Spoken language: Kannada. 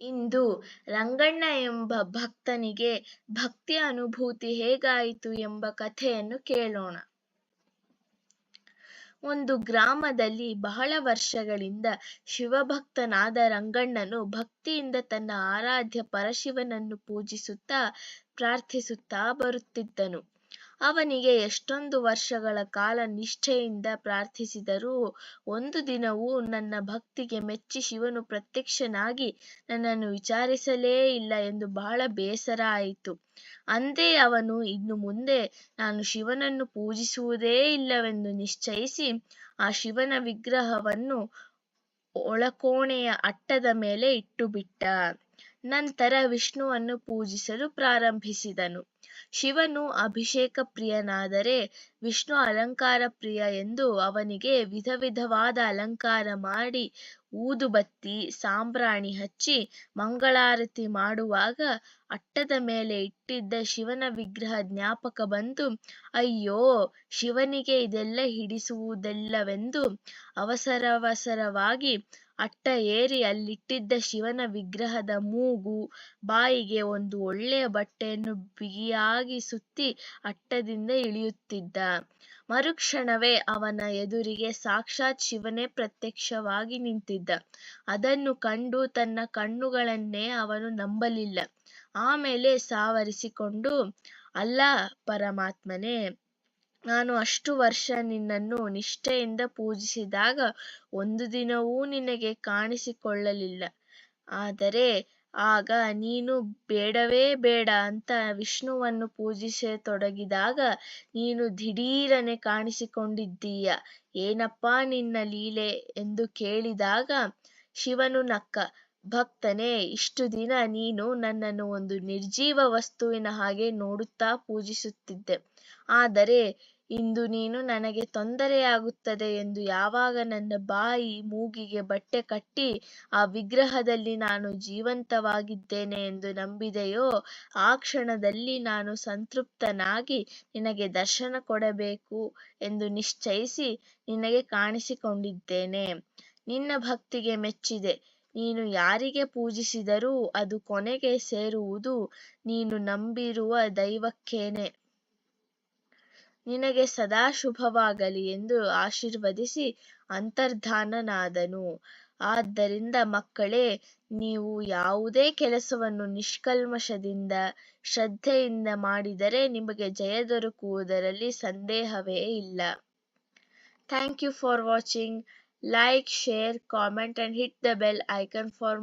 ಇಂದು ರಂಗಣ್ಣ ಎಂಬ ಭಕ್ತನಿಗೆ ಭಕ್ತಿ ಅನುಭೂತಿ ಹೇಗಾಯಿತು ಎಂಬ ಕಥೆಯನ್ನು ಕೇಳೋಣ. ಒಂದು ಗ್ರಾಮದಲ್ಲಿ ಬಹಳ ವರ್ಷಗಳಿಂದ ಶಿವಭಕ್ತನಾದ ರಂಗಣ್ಣನು ಭಕ್ತಿಯಿಂದ ತನ್ನ ಆರಾಧ್ಯ ಪರಶಿವನನ್ನು ಪೂಜಿಸುತ್ತಾ ಪ್ರಾರ್ಥಿಸುತ್ತಾ ಬರುತ್ತಿದ್ದನು. ಅವನಿಗೆ ಎಷ್ಟೊಂದು ವರ್ಷಗಳ ಕಾಲ ನಿಷ್ಠೆಯಿಂದ ಪ್ರಾರ್ಥಿಸಿದರೂ ಒಂದು ದಿನವೂ ನನ್ನ ಭಕ್ತಿಗೆ ಮೆಚ್ಚಿ ಶಿವನು ಪ್ರತ್ಯಕ್ಷನಾಗಿ ನನ್ನನ್ನು ವಿಚಾರಿಸಲೇ ಇಲ್ಲ ಎಂದು ಬಹಳ ಬೇಸರ ಆಯಿತು. ಅಂದೇ ಅವನು ಇನ್ನು ಮುಂದೆ ನಾನು ಶಿವನನ್ನು ಪೂಜಿಸುವುದೇ ಇಲ್ಲವೆಂದು ನಿಶ್ಚಯಿಸಿ ಆ ಶಿವನ ವಿಗ್ರಹವನ್ನು ಒಳಕೋಣೆಯ ಅಟ್ಟದ ಮೇಲೆ ಇಟ್ಟುಬಿಟ್ಟ ನಂತರ ವಿಷ್ಣುವನ್ನು ಪೂಜಿಸಲು ಪ್ರಾರಂಭಿಸಿದನು. ಶಿವನು ಅಭಿಷೇಕ ಪ್ರಿಯನಾದರೆ ವಿಷ್ಣು ಅಲಂಕಾರ ಪ್ರಿಯ ಎಂದು ಅವನಿಗೆ ವಿಧ ವಿಧವಾದ ಅಲಂಕಾರ ಮಾಡಿ ಊದುಬತ್ತಿ, ಸಾಂಬ್ರಾಣಿ ಹಚ್ಚಿ ಮಂಗಳಾರತಿ ಮಾಡುವಾಗ ಅಟ್ಟದ ಮೇಲೆ ಇಟ್ಟಿದ್ದ ಶಿವನ ವಿಗ್ರಹ ಜ್ಞಾಪಕ ಬಂದು, ಅಯ್ಯೋ, ಶಿವನಿಗೆ ಇದೆಲ್ಲ ಹಿಡಿಸುವುದೆಲ್ಲವೆಂದು ಅವಸರವಸರವಾಗಿ ಅಟ್ಟ ಏರಿ ಅಲ್ಲಿಟ್ಟಿದ್ದ ಶಿವನ ವಿಗ್ರಹದ ಮೂಗು ಬಾಯಿಗೆ ಒಂದು ಒಳ್ಳೆಯ ಬಟ್ಟೆಯನ್ನು ಬಿಗಿಯಾಗಿ ಸುತ್ತಿ ಅಟ್ಟದಿಂದ ಇಳಿಯುತ್ತಿದ್ದ. ಮರುಕ್ಷಣವೇ ಅವನ ಎದುರಿಗೆ ಸಾಕ್ಷಾತ್ ಶಿವನೇ ಪ್ರತ್ಯಕ್ಷವಾಗಿ ನಿಂತಿದ್ದ. ಅದನ್ನು ಕಂಡು ತನ್ನ ಕಣ್ಣುಗಳನ್ನೇ ಅವನು ನಂಬಲಿಲ್ಲ. ಆಮೇಲೆ ಸಾವರಿಸಿಕೊಂಡು, ಅಲ್ಲ ಪರಮಾತ್ಮನೇ ನಾನು ಅಷ್ಟು ವರ್ಷ ನಿನ್ನನ್ನು ನಿಷ್ಠೆಯಿಂದ ಪೂಜಿಸಿದಾಗ ಒಂದು ದಿನವೂ ನಿನಗೆ ಕಾಣಿಸಿಕೊಳ್ಳಲಿಲ್ಲ. ಆದರೆ ಆಗ ನೀನು ಬೇಡವೇ ಬೇಡ ಅಂತ ವಿಷ್ಣುವನ್ನು ಪೂಜಿಸತೊಡಗಿದಾಗ ನೀನು ದಿಢೀರನೆ ಕಾಣಿಸಿಕೊಂಡಿದ್ದೀಯ? ಏನಪ್ಪಾ ನಿನ್ನ ಲೀಲೆ ಎಂದು ಕೇಳಿದಾಗ ಶಿವನು ನಕ್ಕ, ಭಕ್ತನೇ, ಇಷ್ಟು ದಿನ ನೀನು ನನ್ನನ್ನು ಒಂದು ನಿರ್ಜೀವ ವಸ್ತುವಿನ ಹಾಗೆ ನೋಡುತ್ತಾ ಪೂಜಿಸುತ್ತಿದ್ದೆ. ಆದರೆ ಇಂದು ನೀನು ನನಗೆ ತೊಂದರೆಯಾಗುತ್ತದೆ ಎಂದು ಯಾವಾಗ ನನ್ನ ಬಾಯಿ ಮೂಗಿಗೆ ಬಟ್ಟೆ ಕಟ್ಟಿ ಆ ವಿಗ್ರಹದಲ್ಲಿ ನಾನು ಜೀವಂತವಾಗಿದ್ದೇನೆ ಎಂದು ನಂಬಿದೆಯೋ, ಆ ಕ್ಷಣದಲ್ಲಿ ನಾನು ಸಂತೃಪ್ತನಾಗಿ ನಿನಗೆ ದರ್ಶನ ಕೊಡಬೇಕು ಎಂದು ನಿಶ್ಚಯಿಸಿ ನಿನಗೆ ಕಾಣಿಸಿಕೊಂಡಿದ್ದೇನೆ. ನಿನ್ನ ಭಕ್ತಿಗೆ ಮೆಚ್ಚಿದೆ. ನೀನು ಯಾರಿಗೆ ಪೂಜಿಸಿದರೂ ಅದು ಕೊನೆಗೆ ಸೇರುವುದು ನೀನು ನಂಬಿರುವ ದೈವಕ್ಕೇನೆ. ನಿನಗೆ ಸದಾ ಶುಭವಾಗಲಿ ಎಂದು ಆಶೀರ್ವದಿಸಿ ಅಂತರ್ಧಾನನಾದನು. ಆದ್ದರಿಂದ ಮಕ್ಕಳೇ, ನೀವು ಯಾವುದೇ ಕೆಲಸವನ್ನು ನಿಷ್ಕಲ್ಮಶದಿಂದ, ಶ್ರದ್ಧೆಯಿಂದ ಮಾಡಿದರೆ ನಿಮಗೆ ಜಯ ದೊರಕುವುದರಲ್ಲಿ ಸಂದೇಹವೇ ಇಲ್ಲ. Thank you for watching like share comment and hit the bell icon for